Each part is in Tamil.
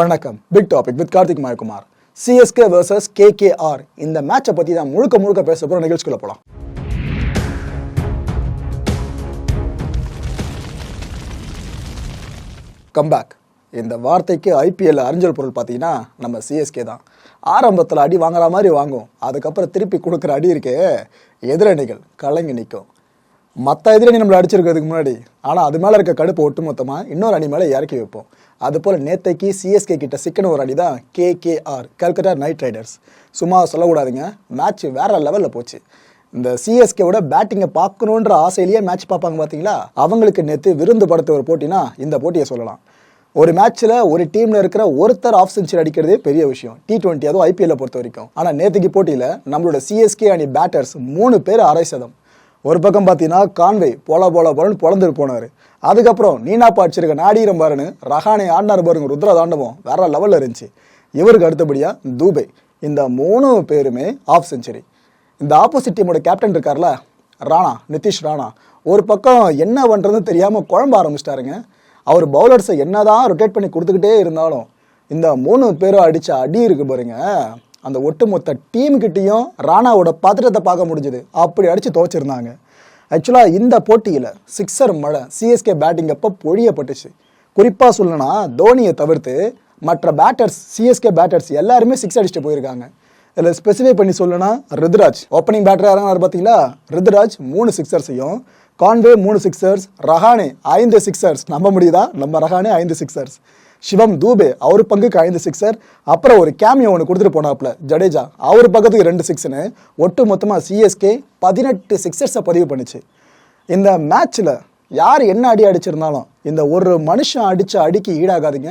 வணக்கம். Big topic with Karthik Mayakumar. CSK versus KKR இந்த மேட்சை பற்றி தான் முழுக்க முழுக்க பேச போகிற நிகழ்ச்சிக்குள்ள போகலாம் கம்பேக் இந்த வார்த்தைக்கு ஐபிஎல் அறிஞ்சல் பொருள் பார்த்தீங்கன்னா நம்ம சிஎஸ்கே தான். ஆரம்பத்தில் அடி வாங்குற மாதிரி வாங்கும் அதுக்கப்புறம் திருப்பி கொடுக்குற அடி இருக்கே எதிரணிகள் கலங்கி நிற்கும். மற்ற எதிரணி நம்மளை அடிச்சிருக்கிறதுக்கு முன்னாடி ஆனால் அது மேலே இருக்க கடுப்பு ஒட்டுமொத்தமாக இன்னொரு அணி மேலே இறக்கி வைப்போம். அதுபோல் நேத்தைக்கு சிஎஸ்கே கிட்ட சிக்கன ஒரு அணி தான் கேகேஆர் கல்கட்டா நைட் ரைடர்ஸ் சும்மா சொல்லக்கூடாதுங்க மேட்ச் வேற லெவலில் போச்சு. இந்த சிஎஸ்கேவோட பேட்டிங்கை பார்க்கணுன்ற ஆசையிலேயே மேட்ச் பார்ப்பாங்க பார்த்தீங்களா அவங்களுக்கு நேற்று விருந்து படுத்த ஒரு போட்டினா இந்த போட்டியை சொல்லலாம். ஒரு மேட்ச்சில் ஒரு டீமில் இருக்கிற ஒருத்தர் ஆஃப் செஞ்சுரி அடிக்கிறதே பெரிய விஷயம். டி டுவெண்ட்டி அதுவும் ஐபிஎல்ல பொறுத்த வரைக்கும். ஆனால் நேற்றுக்கு போட்டியில் நம்மளோட சிஎஸ்கே அணி பேட்டர்ஸ் மூணு பேர் அரை சதம். ஒரு பக்கம் பார்த்தீங்கன்னா கான்வே போல போல போலன்னு பொழந்துட்டு போனார் அதுக்கப்புறம் நீனா பாடிச்சிருக்க நாடீரம் பாருன்னு ரஹானை ஆடினார் பாருங்க ருத்ரா தாண்டவம் வேற லெவலில் இருந்துச்சு. இவருக்கு அடுத்தபடியாக தூபே. இந்த மூணு பேருமே ஆஃப் செஞ்சுரி இந்த ஆப்போசிட் டீமோட கேப்டன் இருக்கார்ல ராணா நிதிஷ் ராணா. ஒரு பக்கம் என்ன பண்ணுறதுன்னு தெரியாமல் குழம்ப ஆரம்பிச்சிட்டாருங்க. அவர் பவுலர்ஸை என்னதான் ரொட்டேட் பண்ணி கொடுத்துக்கிட்டே இருந்தாலும் இந்த மூணு பேரும் அடித்த அடி இருக்கு பாருங்கள் அந்த ஒட்டுமொத்த டீமுக்கிட்டேயும் ராணாவோட பாத்திரத்தை பார்க்க முடிஞ்சுது. அப்படி அடித்து துவச்சிருந்தாங்க ஆக்சுவலாக இந்த போட்டியில் சிக்ஸர் மழை சிஎஸ்கே பேட்டிங் அப்போ பொழியப்பட்டுச்சு. குறிப்பாக சொல்லணும்னா தோனியை தவிர்த்து மற்ற பேட்டர்ஸ் சிஎஸ்கே பேட்டர்ஸ் எல்லாருமே சிக்ஸ் அடிச்சுட்டு போயிருக்காங்க. இதில் ஸ்பெசிஃபை பண்ணி சொல்லணும்னா ரித்ராஜ். ஓப்பனிங் பேட்டர் யாராவது பார்த்தீங்களா ரித்ராஜ் மூணு சிக்ஸர்ஸையும் கான்வே மூணு சிக்ஸர்ஸ் ரஹானே ஐந்து சிக்ஸர்ஸ் நம்ப முடியுதா? நம்ம ரஹானே ஐந்து சிக்ஸர்ஸ் சிவம் தூபே அவர் பங்குக்கு ஐந்து சிக்ஸர் அப்புறம் ஒரு கேமியோ ஒன்று கொடுத்துட்டு போனாப்புல ஜடேஜா. அவர் பக்கத்துக்கு ரெண்டு சிக்ஸ்னு ஒட்டு மொத்தமாக சிஎஸ்கே பதினெட்டு சிக்ஸர்ஸை பதிவு பண்ணுச்சு. இந்த மேட்ச்சில் யார் என்ன அடி அடிச்சிருந்தாலும் இந்த ஒரு மனுஷன் அடித்த அடிக்கு ஈடாகாதீங்க.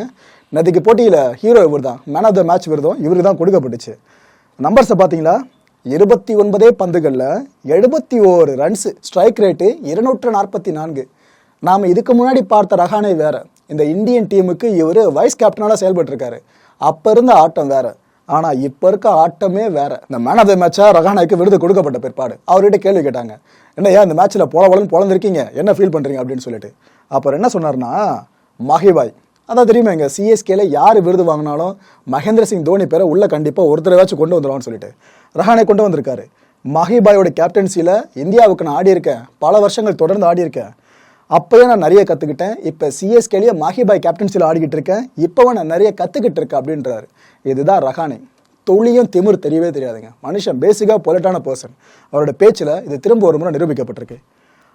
நதிக்கு போட்டியில் ஹீரோ இவர் தான் மேன் ஆஃப் த மேட்ச் விருதும் இவருக்கு தான் கொடுக்கப்பட்டுச்சு நம்பர்ஸை பார்த்தீங்களா இருபத்தி ஒன்பதே பந்துகளில் எழுபத்தி ஓரு ரன்ஸு ஸ்ட்ரைக் ரேட்டு இருநூற்று நாற்பத்தி நான்கு. நாம் இதுக்கு முன்னாடி பார்த்த ரஹானே வேறு. இந்த இந்தியன் டீமுக்கு இவர் வைஸ் கேப்டனாக செயல்பட்டிருக்காரு. அப்போ இருந்த ஆட்டம் வேறு. ஆனால் இப்போ இருக்க ஆட்டமே வேறு. இந்த மேன் ஆஃப் த மேட்சாக ரஹானாக்கு விருது கொடுக்கப்பட்ட பிற்பாடு. அவர்கிட்ட கேள்வி கேட்டாங்க. என்ன ஏன் இந்த மேட்ச்சில் போல போலன்னு பிறந்திருக்கீங்க என்ன ஃபீல் பண்ணுறீங்க அப்படின்னு சொல்லிட்டு. அப்புறம் என்ன சொன்னார்னா மஹிபாய். அதான் தெரியுமா எங்கள் சிஎஸ்கேல யார் விருது வாங்கினாலும் மகேந்திர சிங் தோனி பேரை உள்ளே கண்டிப்பாக ஒரு தடவையாச்சும் கொண்டு வந்துடுவான்னு சொல்லிட்டு ரஹானை கொண்டு வந்திருக்காரு. மஹிபாயோட கேப்டன்சியில் இந்தியாவுக்கு நான் ஆடி இருக்கேன் பல வருஷங்கள் தொடர்ந்து ஆடி இருக்கேன் அப்போயே நான் நிறைய கற்றுக்கிட்டேன் இப்போ சிஎஸ்கேலேயே மாஹிபாய் கேப்டன்சியில் ஆடிக்கிட்டு இருக்கேன். இப்போவும் நான் நிறைய கற்றுக்கிட்டு இருக்கேன் அப்படின்றாரு. இதுதான் ரஹானே. தொழியும் திமிர் தெரியவே தெரியாதுங்க. மனுஷன் பேசிக்காக பொலட்டான பர்சன் அவரோட பேச்சில் இது திரும்ப ஒரு முறை நிரூபிக்கப்பட்டிருக்கு.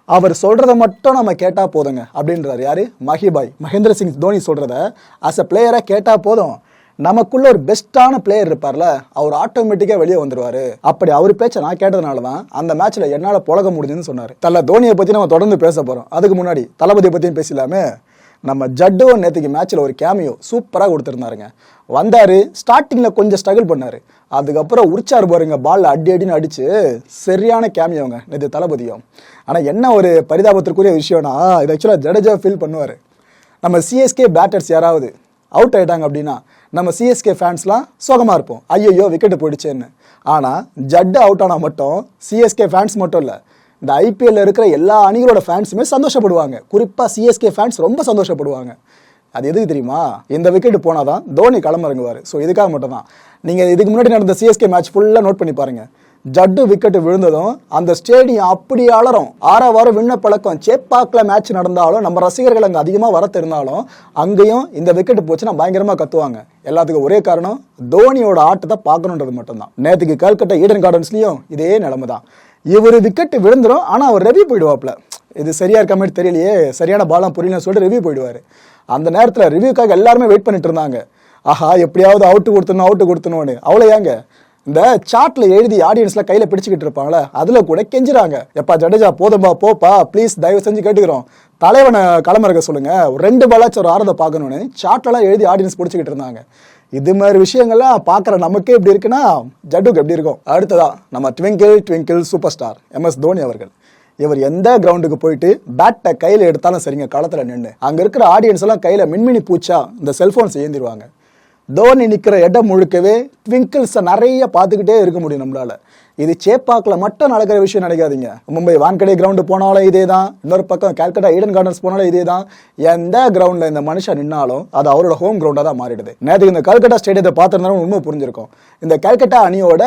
அவர் சொல்கிறத மட்டும் நம்ம கேட்டால் போதுங்க. அப்படின்றார் யாரு? மஹிபாய் மகேந்திர சிங் தோனி சொல்கிறத அஸ் அ பிளேயராக கேட்டால் போதும். நமக்குள்ள ஒரு பெஸ்ட்டான பிளேயர் இருப்பார்ல அவர் ஆட்டோமேட்டிக்காக வெளியே வந்துருவாரு. அப்படி அவர் பேச்சை நான் கேட்டதுனால தான் அந்த மேட்ச்சில் என்னால் புழக முடிஞ்சுன்னு சொன்னார். தல தோனியை பற்றி நம்ம தொடர்ந்து பேச போகிறோம் அதுக்கு முன்னாடி தளபதியை பற்றியும் பேசலாமே நம்ம ஜட்டோ நேற்றுக்கு மேட்ச்சில் ஒரு கேமியோ சூப்பராக கொடுத்துருந்தாருங்க. வந்தார் ஸ்டார்டிங்கில் கொஞ்சம் ஸ்ட்ரகிள் பண்ணார். அதுக்கப்புறம் உரிச்சார் பாருங்க பால் அடி அடின்னு அடித்து சரியான கேமியோங்க நேற்று தளபதியும். ஆனால் என்ன ஒரு பரிதாபத்திற்குரிய விஷயம்னா இது ஆக்சுவலாக ஜடேஜா ஃபீல் பண்ணுவார். நம்ம சிஎஸ்கே பேட்டர்ஸ் யாராவது அவுட் ஆகிட்டாங்க அப்படின்னா நம்ம சிஎஸ்கே ஃபேன்ஸ்லாம் சோகமாக இருப்போம். ஐயோ விக்கெட்டு போயிடுச்சேன்னு. ஆனால் ஜட்டு அவுட் ஆனால் மட்டும் சிஎஸ்கே ஃபேன்ஸ் மட்டும் இல்லை இந்த ஐபிஎல்ல இருக்கிற எல்லா அணிகளோட ஃபேன்ஸுமே சந்தோஷப்படுவாங்க. குறிப்பாக சிஎஸ்கே ஃபேன்ஸ் ரொம்ப சந்தோஷப்படுவாங்க. அது எதுக்கு தெரியுமா? இந்த விக்கெட் போனால் தான் தோனி களமிறங்குவார். ஸோ இதுக்காக மட்டும் தான் நீங்கள் இதுக்கு முன்னாடி நடந்த சிஎஸ்கே மேட்ச் ஃபுல்லாக நோட் பண்ணி பாருங்க. ஜட்டு விக்கெட் விழுந்ததும் அந்த ஸ்டேடியம் அப்படி அலறும். ஆறாவாரம் விண்ண பழக்கம் சேப்பாக்கில் மேட்ச் நடந்தாலும் நம்ம ரசிகர்கள் அங்கே அதிகமாக வர தெரிந்தாலும் அங்கேயும் இந்த விக்கெட் போச்சுன்னா பயங்கரமாக கத்துவாங்க. எல்லாத்துக்கும் ஒரே காரணம் தோனியோட ஆட்டத்தை பார்க்கணுன்றது மட்டும்தான். நேற்றுக்கு கல்கட்டா ஈடன் கார்டன்ஸ்லையும் இதே நிலைமை தான் இவர் விக்கெட் விழுந்துடும் ஆனால் அவர் ரெவி போயிடுவாப்ல இது சரியா இருக்க மாதிரி தெரியலையே சரியான பாலம் புரியலன்னு சொல்லிட்டு ரிவ்யூ போயிடுவார். அந்த நேரத்தில் ரிவ்யூக்காக எல்லாருமே வெயிட் பண்ணிட்டு இருந்தாங்க. ஆஹா எப்படியாவது அவுட்டு கொடுத்தணும் அவுட்டு கொடுத்தணும்னு அவ்வளோ ஏங்க? இந்த சார்ட்ல எழுதி ஆடியன்ஸ்ல கையில பிடிச்சிக்கிட்டு இருப்பாங்களே அதுல கூட கெஞ்சுறாங்க. எப்பா ஜடேஜா போதும்பா போப்பா ப்ளீஸ் தயவு செஞ்சு கேட்டுக்கிறோம். தலைவனை களமிறக்க சொல்லுங்க. ஒரு ரெண்டு பாலாச்சும் ஒரு ஆரத்தை பார்க்கணும்னு சார்ட்லாம் எழுதி ஆடியன்ஸ் பிடிச்சிக்கிட்டு இருந்தாங்க. இது மாதிரி விஷயங்கள்லாம் பார்க்குற நமக்கே எப்படி இருக்குன்னா ஜட்டுக்கு எப்படி இருக்கும்? அடுத்ததா நம்ம twinkle twinkle super star MS Dhoni அவர்கள். இவர் எந்த கிரவுண்டுக்கு போயிட்டு பேட்டை கையில் எடுத்தாலும் சரிங்க களத்தில் நின்று அங்கே இருக்கிற ஆடியன்ஸ் எல்லாம் கையில் மின்மினி பூச்சா இந்த செல்ஃபோன்ஸ் ஏந்திருவாங்க. தோனி நிற்கிற இடம் முழுக்கவே ட்விங்கிள்ஸை நிறைய பார்த்துக்கிட்டே இருக்க முடியும் நம்மளால. இது சேப்பாக்கில் மட்டும் நடக்கிற விஷயம் நினைக்காதீங்க. மும்பை வான்கடை கிரவுண்டு போனாலும் இதே தான் இன்னொரு பக்கம் கேல்கட்டா ஈடன் கார்டன்ஸ் போனாலும் இதே தான் எந்த கிரவுண்டில் இந்த மனுஷன் நின்னாலும் அது அவரோட ஹோம் கிரவுண்டாக தான் மாறிடுது. நேற்று இந்த கல்கட்டா ஸ்டேடியத்தை பார்த்துருந்தாலும் உண்மை புரிஞ்சிருக்கும். இந்த கல்கட்டா அணியோட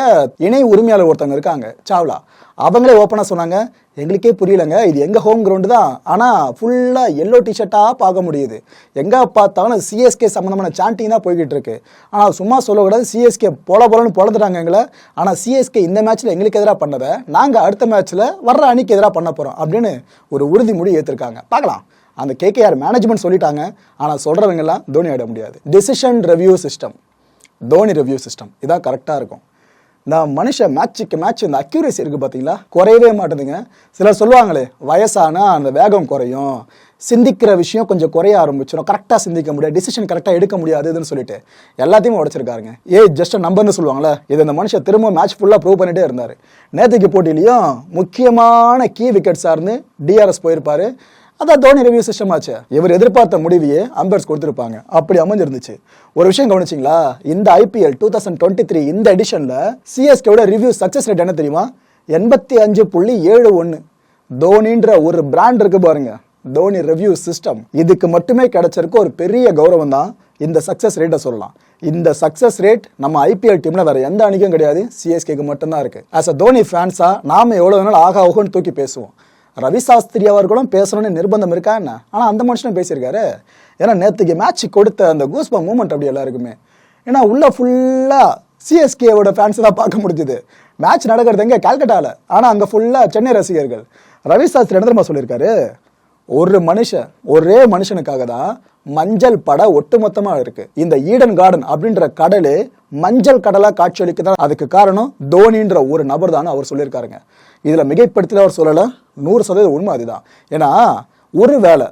இணை உரிமையாளர் ஒருத்தவங்க இருக்காங்க சாவ்லா. அவங்களே ஓப்பனாக சொன்னாங்க எங்களுக்கே புரியலங்க இது எங்கள் ஹோம் கிரவுண்டு தான். ஆனால் ஃபுல்லாக எல்லோ டிஷர்ட்டாக பார்க்க முடியுது. எங்கே பார்த்தாலும் சிஎஸ்கே சம்மந்தமான சாண்டிங் தான் போய்கிட்டு இருக்கு. ஆனால் சும்மா சொல்லக்கூடாது சிஎஸ்கே போல போலன்னு பொழந்துட்டாங்க எங்களை. ஆனால் சிஎஸ்கே இந்த மேட்ச்சில் எங்களுக்கு எதிராக பண்ணதை நாங்கள் அடுத்த மேட்ச்சில் வர்ற அணிக்கு எதிராக பண்ண போகிறோம் அப்படின்னு ஒரு உறுதிமொழி ஏற்றிருக்காங்க பார்க்கலாம். அந்த கேகேஆர் மேனேஜ்மெண்ட் சொல்லிட்டாங்க. ஆனால் சொல்கிறவங்கெல்லாம் தோனி ஆட முடியாது. Decision review system Dhoni review system இதான் கரெக்டாக இருக்கும். இந்த மனுஷன் மேட்சுக்கு மேட்ச் இந்த அக்யூரேசி இருக்குது பார்த்தீங்களா குறையவே மாட்டேதுங்க. சிலர் சொல்லுவாங்களே வயசானால் அந்த வேகம் குறையும். சிந்திக்கிற விஷயம் கொஞ்சம் குறைய ஆரம்பிச்சிடும் கரெக்டாக சிந்திக்க முடியாது. டிசிஷன் கரெக்டாக எடுக்க முடியாதுன்னு சொல்லிட்டு எல்லாத்தையும் உடைச்சிருக்காருங்க. ஏ ஜஸ்ட் நம்பர்னு சொல்லுவாங்களே இது இந்த மனுஷன் திரும்ப மேட்ச் ஃபுல்லாக ப்ரூவ் பண்ணிட்டே இருந்தார். நேற்றுக்கு போட்டியிலையும் முக்கியமான கீ விக்கெட் சார்ந்து டிஆர்எஸ் போயிருப்பாரு. அதான் தோனி ரிவ்யூ சிஸ்டம் ஆச்சு. இவர் எதிர்பார்த்த முடிவையே அம்பர்ஸ் கொடுத்துருப்பாங்க. அப்படி அமைஞ்சிருந்துச்சு. ஒரு விஷயம் கவனிச்சிங்களா? இந்த IPL two thousand twenty three இந்த எடிஷனில் சிஎஸ்கேவோட ரிவ்யூ சக்ஸஸ் ரேட் என்ன தெரியுமா? எண்பத்தி அஞ்சு புள்ளி ஏழு ஒன்று தோனின்ற ஒரு பிராண்ட் இருக்கு பாருங்க. தோனி ரிவ்யூ சிஸ்டம் இதுக்கு மட்டுமே கிடைச்சிருக்க ஒரு பெரிய கௌரவம் தான் இந்த சக்ஸஸ் ரேட்டை சொல்லலாம். இந்த சக்ஸஸ் ரேட் நம்ம ஐபிஎல் டீம்ல வேற எந்த அணிக்கும் கிடையாது. சிஎஸ்கேக்கு மட்டும்தான் இருக்கு. ஆஸ் அ தோனி ஃபேன்ஸா நாம எவ்வளவு வேணாலும் ஆகா ஓகோன்னு தூக்கி பேசுவோம். ரவி சாஸ்திரி அவர்களும் பேசணும்னு நிர்பந்தம் இருக்கா என்ன? ஆனால் அந்த மனுஷனும் பேசியிருக்காரு. ஏன்னா நேற்றுக்கு மேட்ச் கொடுத்த அந்த கூஸ்பா மூமெண்ட் அப்படி எல்லாருக்குமே. ஏன்னா உள்ளே ஃபுல்லாக சிஎஸ்கேவோட ஃபேன்ஸ் தான் பார்க்க முடிஞ்சுது. மேட்ச் நடக்கிறது எங்கே? கல்கட்டாவில் ஆனால் அங்கே ஃபுல்லாக சென்னை ரசிகர்கள். ரவி சாஸ்திரி என்ன தெரியுமா சொல்லியிருக்காரு? ஒரு மனுஷன் ஒரே மனுஷனுக்காக தான் மஞ்சள் பட ஒட்டுமொத்தமா இருக்கு. இந்த ஈடன் கார்டன் அப்படின்ற கடலு மஞ்சள் கடலா காட்சியளிக்குதான் அதுக்கு காரணம் தோனின்ற ஒரு நபர் தான் அவர் சொல்லியிருக்காருங்க. இதுல மிகைப்படுத்தல அவர் சொல்லல நூறு சதவீதம் உண்மை அதுதான். ஏன்னா ஒரு வேலை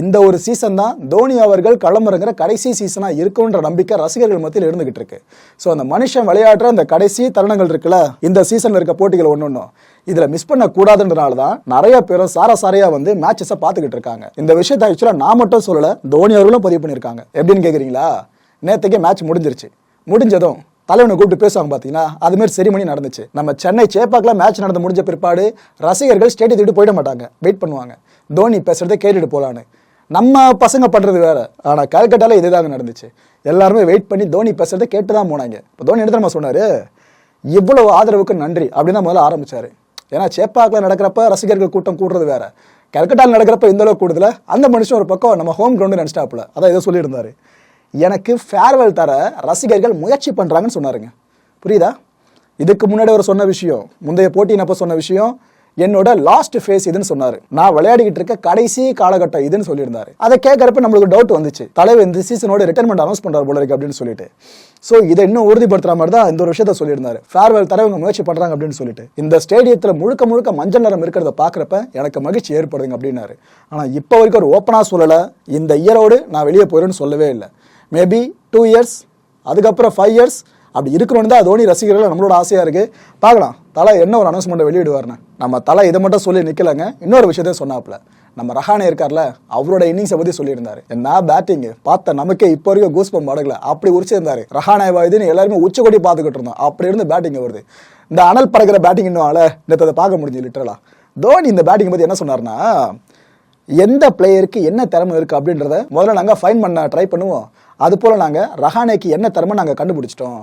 இந்த ஒரு சீசன் தான் தோனி அவர்கள் களமிறங்குற கடைசி சீசனாக இருக்குன்ற நம்பிக்கை ரசிகர்கள் மத்தியில் இருந்துகிட்டு இருக்கு. ஸோ அந்த மனுஷன் விளையாடுற அந்த கடைசி தருணங்கள் இருக்குல்ல இந்த சீசனில் இருக்க போட்டிகள் ஒன்று ஒன்றும் இதில் மிஸ் பண்ணக்கூடாதுன்றனால தான் நிறைய பேரும் சார சாரையாக வந்து மேட்சஸை பார்த்துக்கிட்டு இருக்காங்க. இந்த விஷயத்தை ஆக்சுவலாக நான் மட்டும் சொல்லலை தோனி அவர்களும் பதிவு பண்ணியிருக்காங்க. எப்படின்னு கேட்குறீங்களா நேற்றுக்கே மேட்ச் முடிஞ்சிருச்சு. முடிஞ்சதும் தலைவனை கூப்பிட்டு பேசுவாங்க பார்த்தீங்கன்னா அதுமாரி செரிமணி நடந்துச்சு. நம்ம சென்னை சேப்பாக்கில் மேட்ச் நடந்து முடிஞ்ச பிற்பாடு ரசிகர்கள் ஸ்டேடியத்தை விட்டு போயிட மாட்டாங்க. வெயிட் பண்ணுவாங்க. தோனி பேசுறதை கேட்டுட்டு போகலான்னு நம்ம பசங்க பண்ணுறது வேறு. ஆனால் கல்கட்டாவில் இதுதாங்க நடந்துச்சு. எல்லாருமே வெயிட் பண்ணி தோனி பேசுறதை கேட்டு தான் போனாங்க. இப்போ தோனி எடுத்து நம்ம சொன்னார்? இவ்வளவு ஆதரவுக்கு நன்றி அப்படின்னு தான் முதல்ல ஆரம்பித்தார் ஏன்னா சேப்பாக்கில் நடக்கிறப்ப ரசிகர்கள் கூட்டம் கூடுறது வேற. கல்கட்டாவில் நடக்கிறப்ப இந்த அளவுக்கு கூடுதல. அந்த மனுஷன் ஒரு பக்கம் நம்ம ஹோம் கிரவுண்டு நினச்சிட்டாப்புல. அதான் ஏதோ சொல்லியிருந்தாரு. எனக்கு ஃபேர்வெல் தர ரசிகர்கள் முயற்சி பண்ணுறாங்கன்னு சொன்னாருங்க. புரியுதா? இதுக்கு முன்னாடி அவர் சொன்ன விஷயம் முந்தைய போட்டியினப்போ சொன்ன விஷயம் என்னோட லாஸ்ட் ஃபேஸ் இதுன்னு சொன்னாரு. நான் விளையாடிக்கிட்டு இருக்க கடைசி காலகட்டம் இதுன்னு சொல்லியிருந்தாரு. அதை கேட்கறப்ப நம்மளுக்கு டவுட் வந்துச்சு. தலைவர் இந்த சீசனோட ரிட்டர்மெண்ட் அனௌன்ஸ் பண்றாரு போல இருக்கு அப்படின்னு சொல்லிட்டு. ஸோ இதை இன்னும் உறுதிப்படுத்துற மாதிரி தான் இந்த ஒரு விஷயத்த சொல்லியிருந்தாரு. ஃபேர்வெல் தலைவங்க முயற்சி பண்றாங்க அப்படின்னு சொல்லிட்டு. இந்த ஸ்டேடியத்தில் முழுக்க முழுக்க மஞ்சள் நிறம் இருக்கிறத பார்க்குறப்ப எனக்கு மகிழ்ச்சி ஏற்படுதுங்க அப்படின்னாரு. ஆனால் இப்போ வரைக்கும் ஒரு ஓப்பனாக சொல்லலை. இந்த இயரோடு நான் வெளியே போயிடுன்னு சொல்லவே இல்லை. மேபி டூ இயர்ஸ் அதுக்கப்புறம் ஃபைவ் இயர்ஸ் அப்படி இருக்கணும்னு தான் தோனி ரசிகர்கள் நம்மளோட ஆசையாக இருக்குது பார்க்கலாம். தலை என்ன ஒரு அனௌன்ஸ்மெண்ட்டை வெளியிடுவார்னு நம்ம தலை இதை மட்டும் சொல்லி நிற்கலங்க இன்னொரு விஷயத்தையும் சொன்னாப்புல. நம்ம ரஹானே இருக்கார்ல அவரோட இன்னிங்ஸை பற்றி சொல்லியிருந்தாரு. என்ன பேட்டிங்கு பார்த்த நமக்கே இப்போ வரைக்கும் கூஸ்பம் மடங்கல அப்படி உரிச்சிருந்தாரு. ரஹானே இதுன்னு எல்லாருமே உச்சக்கொடி பார்த்துக்கிட்டு இருந்தோம். அப்படி இருந்து பேட்டிங் வருது. இந்த அனல் பறக்கிற பேட்டிங் இன்னும் நேற்று பார்க்க முடிஞ்சு லிட்டரலா தோனி இந்த பேட்டிங் பற்றி என்ன சொன்னார்னா எந்த பிளேயருக்கு என்ன திறமை இருக்குது அப்படின்றத முதல்ல நாங்கள் ஃபைன் பண்ண ட்ரை பண்ணுவோம். அது போல் நாங்கள் ரஹானேக்கு என்ன திறமை நாங்கள் கண்டுபிடிச்சிட்டோம்.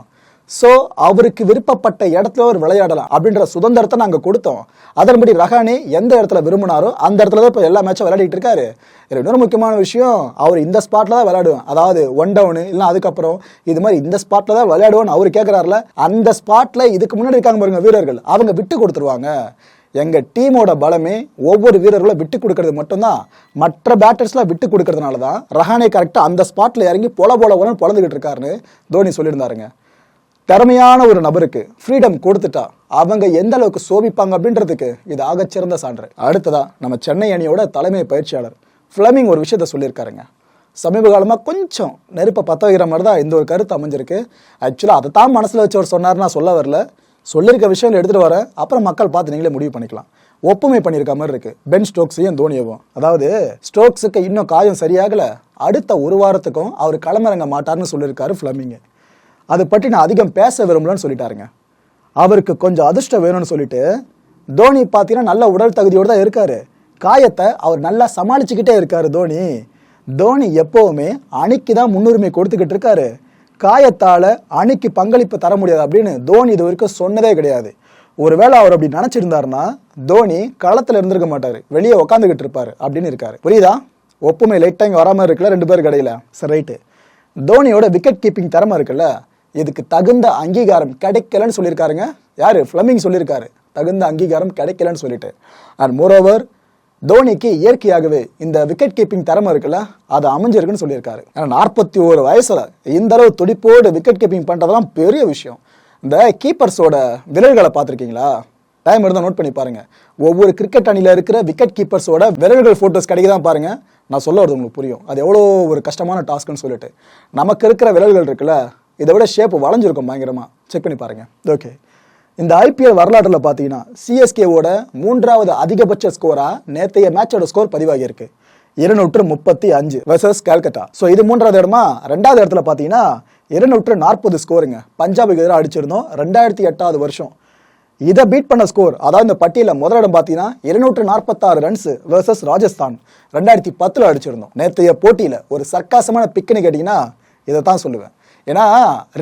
ஸோ அவருக்கு விருப்பப்பட்ட இடத்துல அவர் விளையாடலாம் அப்படின்ற சுதந்திரத்தை நாங்கள் கொடுத்தோம். அதன்படி ரஹானே எந்த இடத்துல விரும்பினாரோ அந்த இடத்துல தான் இப்போ எல்லா மேட்சும் விளையாடிட்டு இருக்காரு. இன்னொரு முக்கியமான விஷயம் அவர் இந்த ஸ்பாட்டில் தான் விளையாடுவோம் அதாவது ஒன் டவுனு இல்லை அதுக்கப்புறம் இது மாதிரி இந்த ஸ்பாட்டில் தான் விளையாடுவோன்னு அவர் கேட்குறாருல அந்த ஸ்பாட்டில் இதுக்கு முன்னாடி இருக்காங்க பாருங்க வீரர்கள் அவங்க விட்டு கொடுத்துருவாங்க. எங்கள் டீமோட பலமே ஒவ்வொரு வீரர்களும் விட்டு கொடுக்கறது மட்டும்தான். மற்ற பேட்டர்ஸ்லாம் விட்டு கொடுக்கறதுனால தான் ரஹானே கரெக்டாக அந்த ஸ்பாட்டில் இறங்கி பொல போல உடனே பொழந்துக்கிட்டு இருக்காருன்னு தோனி சொல்லியிருந்தாருங்க. திறமையான ஒரு நபருக்கு ஃப்ரீடம் கொடுத்துட்டா அவங்க எந்த அளவுக்கு சோபிப்பாங்க அப்படின்றதுக்கு இது ஆகச்சிறந்த சான்று. அடுத்ததா நம்ம சென்னை அணியோட தலைமை பயிற்சியாளர் ஃப்ளமிங் ஒரு விஷயத்த சொல்லியிருக்காருங்க. சமீப காலமாக கொஞ்சம் நெருப்பை பற்ற வைக்கிற மாதிரி தான் இந்த ஒரு கருத்து அமைஞ்சிருக்கு. ஆக்சுவலாக அதை தான் மனசில் வச்சு அவர் சொன்னார் நான் சொல்ல வரல. சொல்லியிருக்க விஷயங்கள் எடுத்துகிட்டு வரேன் அப்புறம் மக்கள் பார்த்து நீங்களே முடிவு பண்ணிக்கலாம். ஒப்புமை பண்ணியிருக்க மாதிரி இருக்கு. பென் ஸ்டோக்ஸையும் தோனியவும் அதாவது ஸ்டோக்ஸுக்கு இன்னும் காயம் சரியாகலை. அடுத்த ஒரு வாரத்துக்கும் அவர் களமிறங்க மாட்டார்னு சொல்லியிருக்காரு ஃப்ளமிங்க அதை பற்றி நான் அதிகம் பேச விரும்பலன்னு சொல்லிட்டாருங்க. அவருக்கு கொஞ்சம் அதிர்ஷ்டம் வேணும்னு சொல்லிட்டு தோனி பார்த்தீங்கன்னா நல்ல உடல் தகுதியோடு தான் இருக்காரு. காயத்தை அவர் நல்லா சமாளிச்சுக்கிட்டே இருக்காரு தோனி. தோனி எப்போவுமே அணிக்கு தான் முன்னுரிமை கொடுத்துக்கிட்டு இருக்காரு. காயத்தால் அணிக்கு பங்களிப்பு தர முடியாது அப்படின்னு தோனி இது வரைக்கும் சொன்னதே கிடையாது. ஒருவேளை அவர் அப்படி நினச்சிருந்தாருன்னா தோனி களத்தில் இருந்திருக்க மாட்டார். வெளியே உக்காந்துக்கிட்டு இருப்பார் அப்படின்னு இருக்காரு. புரியுதா? ஒப்புமை லைட்டாக இங்கே வராமல் இருக்குல்ல ரெண்டு பேர் கடையில் சரி ரைட்டு தோனியோட விக்கெட் கீப்பிங் திறமை இருக்குல்ல இதுக்கு தகுந்த அங்கீகாரம் கிடைக்கலன்னு சொல்லியிருக்காருங்க. யாரு? ஃப்ளமிங் சொல்லியிருக்காரு. தகுந்த அங்கீகாரம் கிடைக்கலன்னு சொல்லிட்டு. அண்ட் மோரோவர் தோனிக்கு இயற்கையாகவே இந்த விக்கெட் கீப்பிங் திறமை இருக்குல்ல அது அமைஞ்சிருக்குன்னு சொல்லியிருக்காரு. ஏன்னா நாற்பத்தி ஒரு வயசில் இந்த அளவு துடிப்போடு விக்கெட் கீப்பிங் பண்ணுறதெல்லாம் பெரிய விஷயம். இந்த கீப்பர்ஸோட விரல்களை பார்த்துருக்கீங்களா? டைம் இருந்தால் நோட் பண்ணி பாருங்க. ஒவ்வொரு கிரிக்கெட் அணியில் இருக்கிற விக்கெட் கீப்பர்ஸோட விரல்கள் ஃபோட்டோஸ் கிடைக்குதான் பாருங்க. நான் சொல்ல வருது உங்களுக்கு புரியும். அது எவ்வளோ ஒரு கஷ்டமான டாஸ்க்குன்னு சொல்லிட்டு. நமக்கு இருக்கிற விரல்கள் இருக்குல்ல இதை விட ஷேப் வளைஞ்சிருக்கும் பயங்கரமாக செக் பண்ணி பாருங்கள் ஓகே இந்த ஐபிஎல் வரலாற்றில் பார்த்தீங்கன்னா சிஎஸ்கேவோட மூன்றாவது அதிகபட்ச ஸ்கோராக நேற்றைய மேட்சோட ஸ்கோர் பதிவாகியிருக்கு. இருநூற்று முப்பத்தி அஞ்சு வெர்சஸ் கல்கட்டா ஸோ இது மூன்றாவது இடமா? ரெண்டாவது இடத்துல பார்த்தீங்கன்னா இருநூற்று நாற்பது ஸ்கோருங்க பஞ்சாபுக்கு எதிராக அடிச்சிருந்தோம். ரெண்டாயிரத்தி எட்டாவது வருஷம். இதை பீட் பண்ண ஸ்கோர் அதாவது இந்த பட்டியலில் முதலிடம் பார்த்தீங்கன்னா இருநூற்று நாற்பத்தாறு ரன்ஸ் வெர்சஸ் ராஜஸ்தான். ரெண்டாயிரத்தி பத்தில் அடிச்சிருந்தோம். நேற்றைய போட்டியில் ஒரு சர்க்காசமான பிக்குன்னு கேட்டிங்கன்னா இதை தான் சொல்லுவேன். ஏன்னா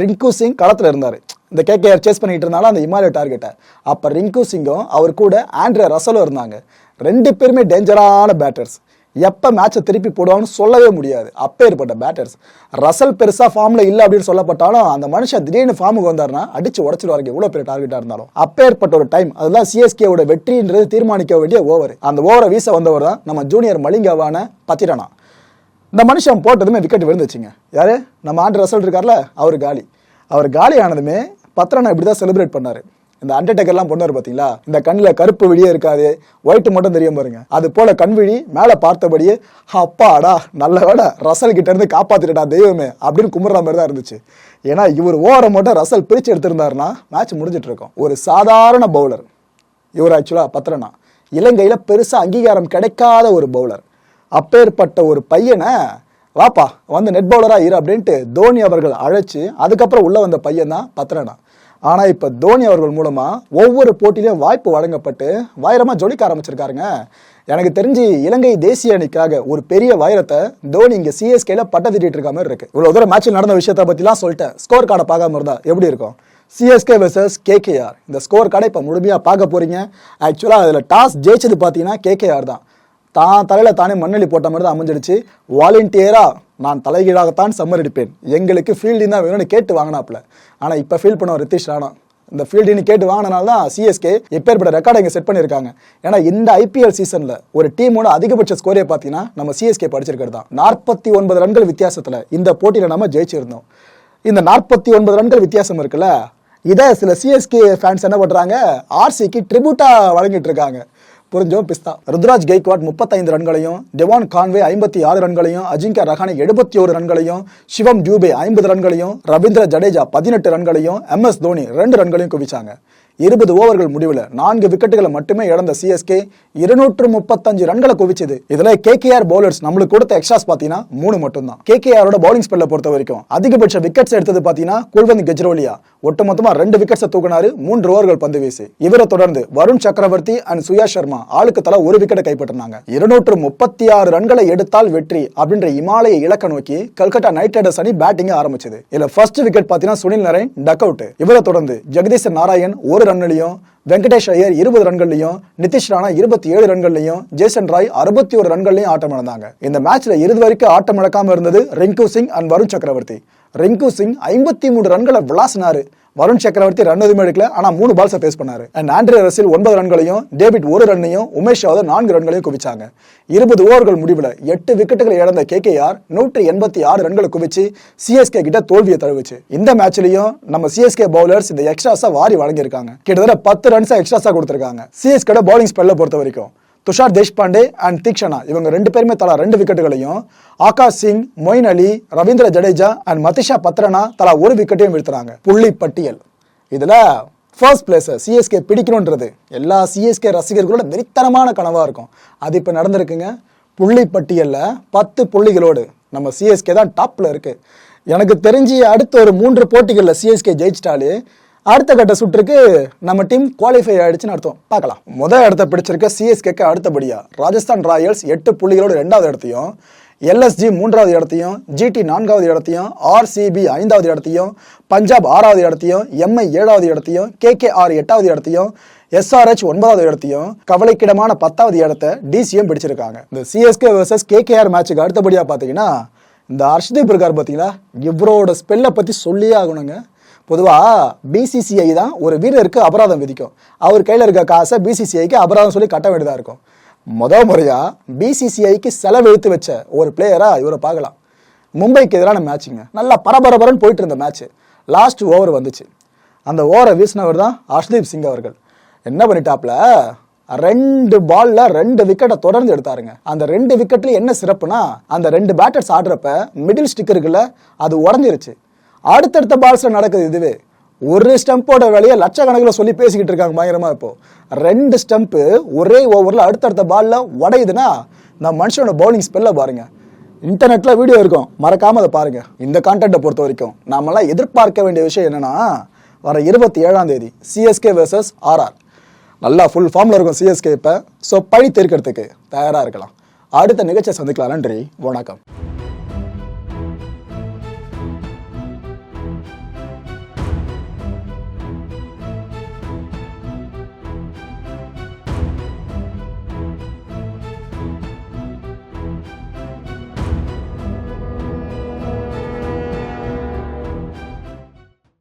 ரிங்கு சிங் களத்தில் இருந்தார். இந்த கேகேஆர் சேஸ் பண்ணிட்டு இருந்தாலும் அந்த இமாலய டார்கெட்டை அப்போ ரிங்கு சிங்கும் அவர் கூட ஆண்ட்ரே ரசலும் இருந்தாங்க. ரெண்டு பேருமே டேஞ்சரான பேட்டர்ஸ் எப்போ மேட்சை திருப்பி போடுவாங்கன்னு சொல்லவே முடியாது. அப்பேற்பட்ட பேட்டர்ஸ் ரசல் பெருசாக ஃபார்மில் இல்லை அப்படின்னு சொல்லப்பட்டாலும் அந்த மனுஷன் திடீர்னு ஃபார்முக்கு வந்தாருன்னா அடிச்சு உடச்சிடுவாருங்க எவ்வளோ பெரிய டார்கெட்டாக இருந்தாலும். அப்பேற்பட்ட ஒரு டைம் அதுதான் சிஎஸ்கேவோட வெற்றின்றது தீர்மானிக்க வேண்டிய ஓவர் அந்த ஓவரை வீச வந்தவர் தான் நம்ம ஜூனியர் மலிங்காவான பத்திரனா. இந்த மனுஷன் போட்டதுமே விக்கெட் விழுந்துச்சுங்க. யாரு? நம்ம ஆண்டு ரசல் இருக்கார்ல அவர் காலி. அவர் காலி ஆனதுமே பத்திரனா இப்படி தான் செலிப்ரேட் பண்ணாரு. இந்த அண்டர்டேக்கர்லாம் பொண்ணாரு பார்த்தீங்களா இந்த கண்ணில் கருப்பு விழியே இருக்காது ஒயிட் மட்டும் தெரியும் பாருங்க. அது போல கண் விழி மேலே பார்த்தபடியே அப்பாடா நல்ல வேலை ரசல் கிட்ட இருந்து காப்பாத்திட்டா தெய்வமே அப்படின்னு கும்பிட்ற மாதிரி தான் இருந்துச்சு. ஏன்னா இவர் ஓவரை மட்டும் ரசல் பிரித்து எடுத்திருந்தாருன்னா மேட்ச் முடிஞ்சிட்டு இருக்கும். ஒரு சாதாரண பவுலர் இவர் ஆக்சுவலாக பத்திரனா இலங்கையில் பெருசாக அங்கீகாரம் கிடைக்காத ஒரு பவுலர் அப்பேற்பட்ட ஒரு பையனை வாப்பா வந்து நெட் பவுலராக இரு அப்படின்ட்டு தோனி அவர்கள் அழைச்சு அதுக்கப்புறம் உள்ள வந்த பையன் தான் பத்ரனா. ஆனால் இப்போ தோனி அவர்கள் மூலமாக ஒவ்வொரு போட்டியிலையும் வாய்ப்பு வழங்கப்பட்டு வைரமாக ஜொலிக்க ஆரம்பிச்சிருக்காருங்க. எனக்கு தெரிஞ்சு இலங்கை தேசிய அணிக்காக ஒரு பெரிய வைரத்தை தோனி இங்கே சிஎஸ்கேல பட்ட திட்டிட்டு இருக்க மாதிரி இருக்கு. இவ்வளோ தூரம் மேட்ச்சில் நடந்த விஷயத்தை பற்றிலாம் சொல்லிட்டேன். ஸ்கோர் கார்டை பார்க்காம இருந்தா எப்படி இருக்கும்? சிஎஸ்கே வெர்சஸ் கேகேஆர் இந்த ஸ்கோர் கார்டை இப்போ முழுமையாக பார்க்க போறீங்க. ஆக்சுவலாக அதில் டாஸ் ஜெயிச்சது பார்த்தீங்கன்னா கேகேஆர் தான். தான் தலையில் தானே மண்ணெளி போட்ட மாதிரி தான் அமைஞ்சிடுச்சு. வாலண்டியராக நான் தலைகீழாகத்தான் சம்மர் எடுப்பேன் எங்களுக்கு ஃபீல்டிங் தான் வேணும்னு கேட்டு வாங்கினாப்புல. ஆனால் இப்போ ஃபீல் பண்ண ரித்திஷ் ராணா. இந்த ஃபீல்டின்னு கேட்டு வாங்கினால தான் சிஎஸ்கே எப்பேற்பட்ட ரெக்கார்டை இங்கே செட் பண்ணியிருக்காங்க. ஏன்னா இந்த ஐபிஎல் சீசனில் ஒரு டீமோட அதிகபட்ச ஸ்கோரே பார்த்தீங்கன்னா நம்ம சிஎஸ்கே படிச்சிருக்கிறது தான். நாற்பத்தி ஒன்பது ரன்கள் வித்தியாசத்தில் இந்த போட்டியில் நம்ம ஜெயிச்சிருந்தோம். இந்த நாற்பத்தி ஒன்பது ரன்கள் வித்தியாசம் இருக்குல்ல இதை சில சிஎஸ்கே ஃபேன்ஸ் என்ன பண்ணுறாங்க ஆர்சிக்கு ட்ரிபியூட்டாக வழங்கிட்டு இருக்காங்க. புரிஞ்சோ பிஸ்தா. ருத்ராஜ் கெய்க்வாட் முப்பத்தைந்து ரன்களையும் டெவான் கான்வே ஐம்பத்தி ஆறு ரன்களையும் அஜிங்கா ரஹானே எழுபத்தி ஒரு ரன்களையும் சிவம் ஜூபே ஐம்பது ரன்களையும் ரவீந்திர ஜடேஜா பதினெட்டு ரன்களையும் எம் எஸ் தோனி ரெண்டு ரன்களையும் குவிச்சாங்க. இருபது ஓவர்கள் முடிவில் நான்கு விக்கெட்டுகளை மட்டுமே இழந்த சிஎஸ்கே இருநூற்று முப்பத்தஞ்சு ரன்களை குவிச்சது. இதுல கேகேஆர் பவுலர்ஸ் நம்மளுக்கு கொடுத்த எக்ஸ்ட்ராஸ் பாத்தீங்கன்னா மூணு மட்டும் தான் கேகேஆரோட பவுலிங் ஸ்பெல்ல பொறுத்த வரைக்கும் அதிகபட்ச விக்கெட்ஸ் எடுத்தது பாத்தீங்கன்னா குல்வந்த் கெஜ்ரோலியா ஒட்டுமொத்தமா ரெண்டு விக்கெட்ஸை தூக்கினாரு மூன்று ஓவர்கள் பந்து வீசி. இவரை தொடர்ந்து வருண் சக்கரவர்த்தி அண்ட் சுயா சர்மா ஆளுக்கு தலா ஒரு விக்கெட்டை கைப்பற்றினாங்க. இருநூற்று முப்பத்தி ஆறு ரன்களை எடுத்தால் வெற்றி அப்படின்ற இமாலய இலக்க நோக்கி கல்கட்டா நைட் ரைடர்ஸ் அணி பேட்டிங் ஆரம்பிச்சது. இதுல ஃபர்ஸ்ட் விக்கெட் பாத்தீங்கன்னா சுனில் நரேன் டக் அவுட் இவரை தொடர்ந்து ஜெகதீஷ் நாராயண் ஒரு ரன்லையும் வெங்கடேஷ் ஐயர் இருபது ரன்கள்லையும் நிதிஷ் ராணா இருபத்தி ஏழு ரன்கள்லையும் ஜேசன் ராய் அறுபத்தி ஒரு ரன்கள்லையும் ஆட்டம் இழந்தாங்க இந்த மேட்ச்ல இறுதி வரைக்கும் ஆட்டம் இழக்காம இருந்தது ரிங்கு சிங் அண்ட் வருண் சக்கரவர்த்தி. ரிங்கு சிங் ஐம்பத்தி மூணு ரன்களை விளாசினாரு. வருண் சக்கரவர்த்தி ரன் எதுவுமே எடுக்கல ஆனா மூணு பால்ஸை பேஸ் பண்ணாரு. அண்ட் ஆண்ட்ரே ரசில் ஒன்பது ரன்களையும் டேவிட் ஒரு ரன்னையும் உமேஷ் யாதவ் நான்கு ரன்களையும் குவிச்சாங்க. இருபது ஓவர்கள் முடிவில் எட்டு விக்கெட்டுகளை இழந்த கே கே ஆர் நூற்றி எண்பத்தி ஆறு ரன்களை குவிச்சு சிஎஸ்கே கிட்ட தோல்வியை தழுவிச்சு. இந்த மேட்ச்லயும் நம்ம சிஎஸ்கே பவுலர்ஸ் இந்த எக்ஸ்ட்ராஸா வாரி வழங்கியிருக்காங்க. கிட்டத்தட்ட பத்து ரன்ஸா எக்ஸ்ட்ராஸாக கொடுத்துருக்காங்க. சிஎஸ்கே பவுலிங் ஸ்பெல்ல பொறுத்த வரைக்கும். துஷார் தேஷ்பாண்டே அண்ட் தீக்ஷனா இவங்க ரெண்டு பேருமே தலா ரெண்டு விக்கெட்டுகளையும் Akash Singh Moeen Ali Ravindra Jadeja and Matheesha Pathirana தலா ஒரு விக்கெட்டையும் வீழ்த்துறாங்க. புள்ளி பட்டியல். இதில் ஃபர்ஸ்ட் பிளேஸை சிஎஸ்கே பிடிக்கணுன்றது. எல்லா சிஎஸ்கே ரசிகர்களோட வெறித்தனமான கனவாக இருக்கும். அது இப்போ நடந்திருக்குங்க. புள்ளி பட்டியலில் பத்து புள்ளிகளோடு நம்ம சிஎஸ்கே தான் டாப்பில் இருக்குது எனக்கு தெரிஞ்சு அடுத்த ஒரு மூன்று போட்டிகளில் சிஎஸ்கே ஜெயிச்சிட்டாலே அடுத்த கட்ட சுற்றுக்கு நம்ம டீம் குவாலிஃபை ஆயிடுச்சுன்னு அர்த்தம். பார்க்கலாம். முதல் இடத்த பிடிச்சிருக்க சிஎஸ்கேக்கு அடுத்தபடியா ராஜஸ்தான் ராயல்ஸ் எட்டு புள்ளிகளோட ரெண்டாவது இடத்தையும் எல்எஸ்ஜி மூன்றாவது இடத்தையும் ஜிடி நான்காவது இடத்தையும் ஆர்சிபி ஐந்தாவது இடத்தையும் பஞ்சாப் ஆறாவது இடத்தையும் எம்ஐ ஏழாவது இடத்தையும் கேகேஆர் எட்டாவது இடத்தையும் எஸ்ஆர்ஹெச் ஒன்பதாவது இடத்தையும் கவலைக்கிடமான பத்தாவது இடத்த டிசிஎம் பிடிச்சிருக்காங்க. இந்த சிஎஸ்கே வர்சஸ் கேகேஆர் மேட்சுக்கு அடுத்தபடியாக பார்த்தீங்கன்னா இந்த ஹர்ஷ்தீப் இருக்கார் பார்த்தீங்களா? இவரோட ஸ்பெல்லை பற்றி சொல்லியே ஆகணுங்க. பொதுவாக பிசிசிஐ தான் ஒரு வீரருக்கு அபராதம் விதிக்கும். அவர் கையில் இருக்க காசை பிசிசிஐக்கு அபராதம் சொல்லி கட்ட வேண்டியதாக இருக்கும். முதல் முறையாக பிசிசிஐக்கு செலவெழுத்து வச்ச ஒரு பிளேயராக இவரை பார்க்கலாம். மும்பைக்கு எதிரான மேட்சுங்க நல்லா பரபரபரன்னு போயிட்டு இருந்த மேட்ச்சு லாஸ்ட் ஓவர் வந்துச்சு. அந்த ஓவரை வீசினவர் தான் ஹர்ஷ்தீப் சிங் அவர்கள். என்ன பண்ணிட்டாப்ல? ரெண்டு பால்ல ரெண்டு விக்கெட்டை தொடர்ந்து எடுத்தாருங்க. அந்த ரெண்டு விக்கெட்ல என்ன சிறப்புனா அந்த ரெண்டு பேட்டர்ஸ் ஆடுறப்ப மிடில் ஸ்டிக்கருக்குள்ள அது உடஞ்சிருச்சு. அடுத்தடுத்த பால்ஸ்ல நடக்குது இதுவே. ஒரு ஸ்டம்போட வேலையை லட்சக்கணக்கில் சொல்லி பேசிக்கிட்டு இருக்காங்க பயங்கரமா இப்போ. ரெண்டு ஸ்டம்ப்பு ஒரே ஓவரில் அடுத்தடுத்த பால்ல உடையுதுன்னா நம்ம மனுஷனோட பவுலிங் ஸ்பெல்ல பாருங்க. இன்டர்நெட்ல வீடியோ இருக்கும். மறக்காம அதை பாருங்க. இந்த கான்டென்ட்டை பொறுத்த வரைக்கும். நாமெல்லாம் எதிர்பார்க்க வேண்டிய விஷயம் என்னன்னா வர இருபத்தி ஏழாம் தேதி சிஎஸ்கே வேர்சஸ் ஆர்ஆர் நல்லா ஃபுல் ஃபார்மில் இருக்கும் சிஎஸ்கே இப்போ. ஸோ பழி தீர்க்கிறதுக்கு தயாராக இருக்கலாம். அடுத்த நிகழ்ச்சியை சந்திக்கலாம். நன்றி. வணக்கம்.